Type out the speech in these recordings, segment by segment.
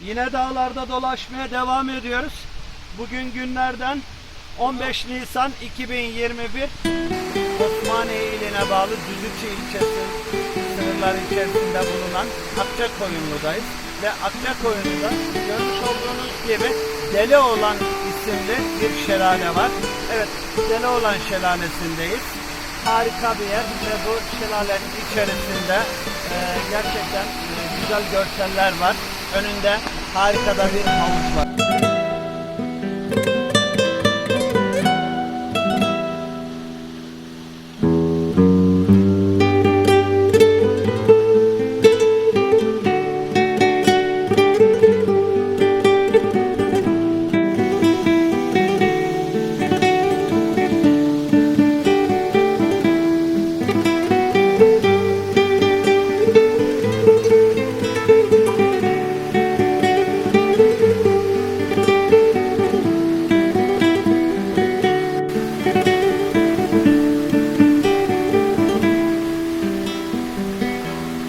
Yine dağlarda dolaşmaya devam ediyoruz. Bugün günlerden 15 Nisan 2021 Osmaniye iline bağlı Düzüçü ilçesi sınırları içerisinde bulunan Akçakoyunlu'dayız. Ve Akçakoyunlu'da görmüş olduğunuz gibi Deleoğlan isimli bir şelale var. Evet Deleoğlan şelalesindeyiz. Harika bir yer ve bu şelalenin içerisinde e, gerçekten e, güzel görseller var. Önünde harika da bir havuz var.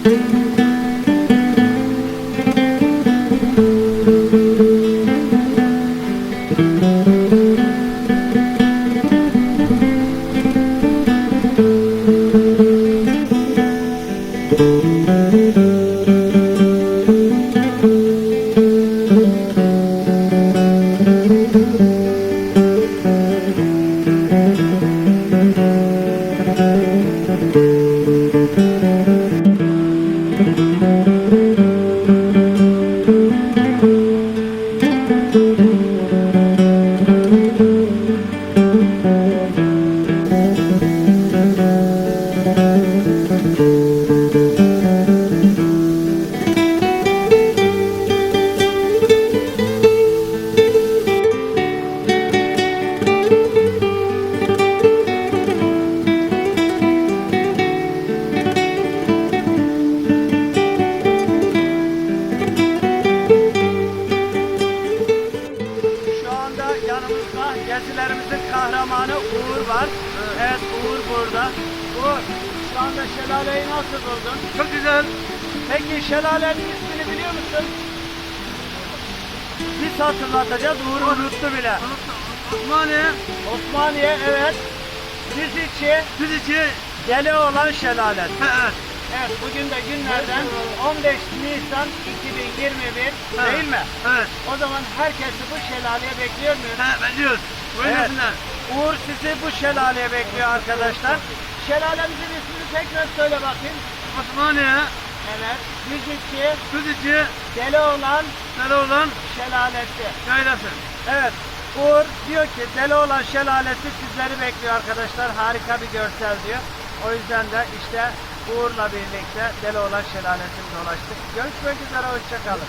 Şu var. Evet, Uğur burada. Uğur, şu anda şelaleyi nasıl buldun? Çok güzel. Peki şelalenin ismini biliyor musun? Biz hatırlatacağız, Uğur unuttu bile. Osmaniye, Osmaniye, evet. Düziçi, Düziçi. Deli olan şelalesi. Evet. Evet, bugün de günlerden 15 Nisan 2021 Evet. değil mi? Evet. O zaman herkesi bu şelaleye bekliyor muyuz? Ha, bekliyoruz. Evet. Uğur sizi bu şelaleye bekliyor arkadaşlar. Şelalemizin ismini tekrar söyle bakayım. Osmaniye, Evet. Düziçi, Düziçi, Deli olan Deloğlan, şelalesi. Yaylası. Evet. Uğur diyor ki Deli olan şelalesi sizleri bekliyor arkadaşlar. Harika bir görsel diyor. O yüzden de işte Uğur'la birlikte Deli olan şelalesini dolaştık. Görüşmek üzere. Hoşçakalın.